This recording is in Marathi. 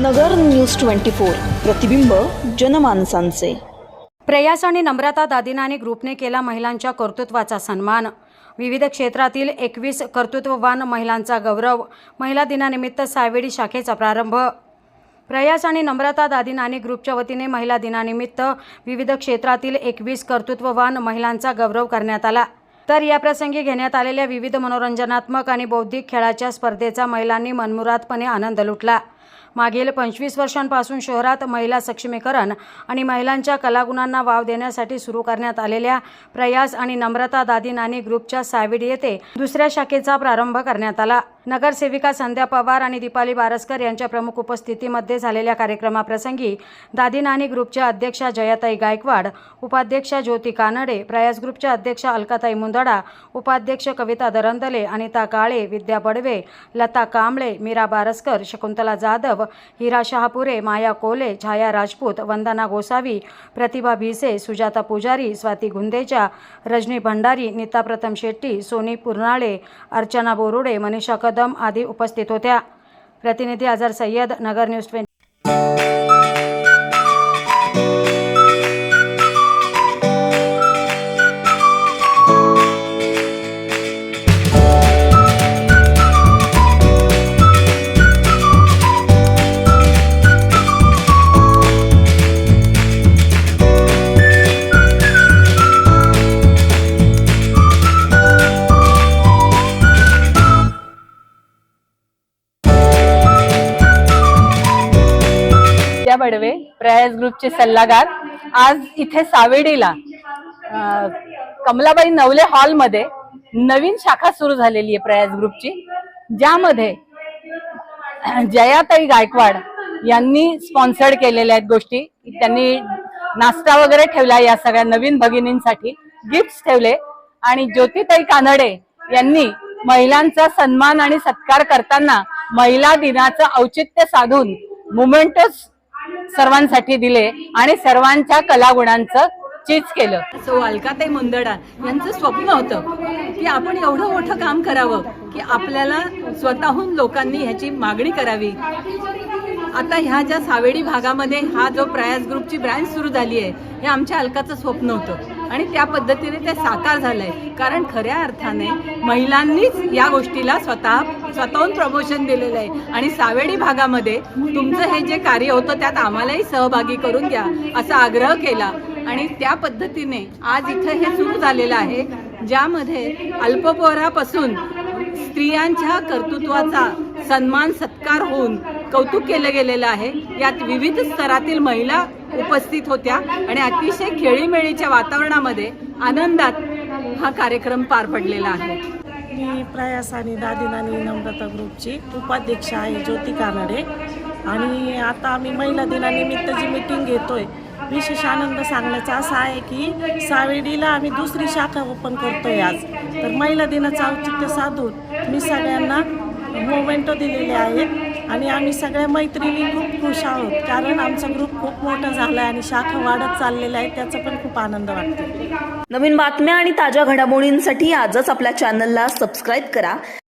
नगर न्यूज ट्वेंटी फोर. प्रतिबिंब जनमानसांचे. प्रयास आणि नम्रता दादिना आणि ग्रुपने केला महिलांच्या कर्तृत्वाचा सन्मान. विविध क्षेत्रातील एकवीस कर्तृत्ववान महिलांचा गौरव महिला दिनानिमित्त सावेडी शाखेचा प्रारंभ. प्रयास आणि नम्रता दादिना आणि ग्रुपच्या वतीने महिला दिनानिमित्त विविध क्षेत्रातील एकवीस कर्तृत्ववान महिलांचा गौरव करण्यात आला. तर या प्रसंगी घेण्यात आलेल्या विविध मनोरंजनात्मक आणि बौद्धिक खेळाच्या स्पर्धेचा महिलांनी मनमुरादपणे आनंद लुटला. मागील पंचवीस वर्षांपासून शहरात महिला सक्षमीकरण आणि महिलांच्या कलागुणांना वाव देण्यासाठी सुरू करण्यात आलेल्या प्रयास आणि नम्रता दादी नानी ग्रुपच्या साविड येथे दुसऱ्या शाखेचा प्रारंभ करण्यात आला. नगरसेविका संध्या पवार आणि दीपाली बारसकर यांच्या प्रमुख उपस्थितीमध्ये झालेल्या कार्यक्रमाप्रसंगी दादिनानी ग्रुपच्या अध्यक्षा जयाताई गायकवाड उपाध्यक्षा ज्योती कानडे प्रयास ग्रुपच्या अध्यक्षा अलकाताई मुंदडा उपाध्यक्ष कविता दरंदले अनिता काळे विद्या बडवे लता कांबळे मीरा बारसकर शकुंतला जाधव हिरा शहापुरे माया कोले छाया राजपूत वंदना गोसावी प्रतिभा भिसे सुजाता पुजारी स्वाती गुंदेजा रजनी भंडारी नीता प्रथम शेट्टी सोनी पुरनाळे अर्चना बोरुडे मनीषा कदम आदी उपस्थित होत्या. प्रतिनिधी अझर सय्यद नगर न्यूज ट्वेंटी विद्या बडवे प्रयास ग्रुपचे सल्लागार. आज इथे सावेडीला कमलाबाई नवले हॉलमध्ये नवीन शाखा सुरू झालेली आहे प्रयास ग्रुपची. ज्यामध्ये जयाताई गायकवाड यांनी स्पॉन्सर्ड केलेल्या आहेत गोष्टी. त्यांनी नाश्ता वगैरे ठेवला या सगळ्या नवीन भगिनींसाठी. गिफ्ट ठेवले. आणि ज्योतिताई कानडे यांनी महिलांचा सन्मान आणि सत्कार करताना महिला दिनाचं औचित्य साधून मुमेंटच सर्वांसाठी दिले आणि सर्वांच्या कलागुणांचं चीज केलं. सो अलकाताई मुंदडा यांचं स्वप्न होतं की आपण एवढं मोठं काम करावं की आपल्याला स्वतःहून लोकांनी ह्याची मागणी करावी. आता ह्या ज्या सावेडी भागामध्ये हा जो प्रयास ग्रुपची ब्रँच सुरू झाली आहे हे आमच्या अलकाचं स्वप्न होतं. आणि त्या पद्धतीने ते साकार झालंय. कारण खऱ्या अर्थाने महिलांनीच या गोष्टीला स्वतः स्वतःहून प्रमोशन दिलेलं आहे. आणि सावेडी भागामध्ये तुमचं हे जे कार्य होतं त्यात आम्हालाही सहभागी करून घ्या असा आग्रह केला. आणि त्या पद्धतीने आज इथं हे सुरू झालेलं आहे ज्यामध्ये अल्पपोरापासून स्त्रियांच्या कर्तृत्वाचा सन्मान सत्कार होऊन कौतुक केलं गेलेलं आहे. यात विविध स्तरातील महिला उपस्थित होत्या आणि अतिशय खेळीमेळीच्या वातावरणामध्ये आनंदात हा कार्यक्रम पार पडलेला आहे. मी प्रयास आणि दादिनानी नम्रता ग्रुपची उपाध्यक्ष आहे ज्योती कानडे. आणि आता आम्ही महिला दिनानिमित्त जी मीटिंग घेतोय विशेष आनंद सांगण्याचा असा आहे की सावेडीला आम्ही दुसरी शाखा ओपन करतोय आज. तर महिला दिनाचं औचित्य साधून मी सगळ्यांना मोमेंटो दिलेले आहेत. आणि आम्ही सगळ्या मैत्रिणी खूप खुश आहोत कारण आमचा ग्रुप खूप मोठा झाला आहे आणि शाखा वाढत चाललेला आहे त्याचा पण खूप आनंद वाटतो नवीन बातम्या आणि ताज्या घडामोडींसाठी आजच आपल्या चॅनलला सबस्क्राईब करा.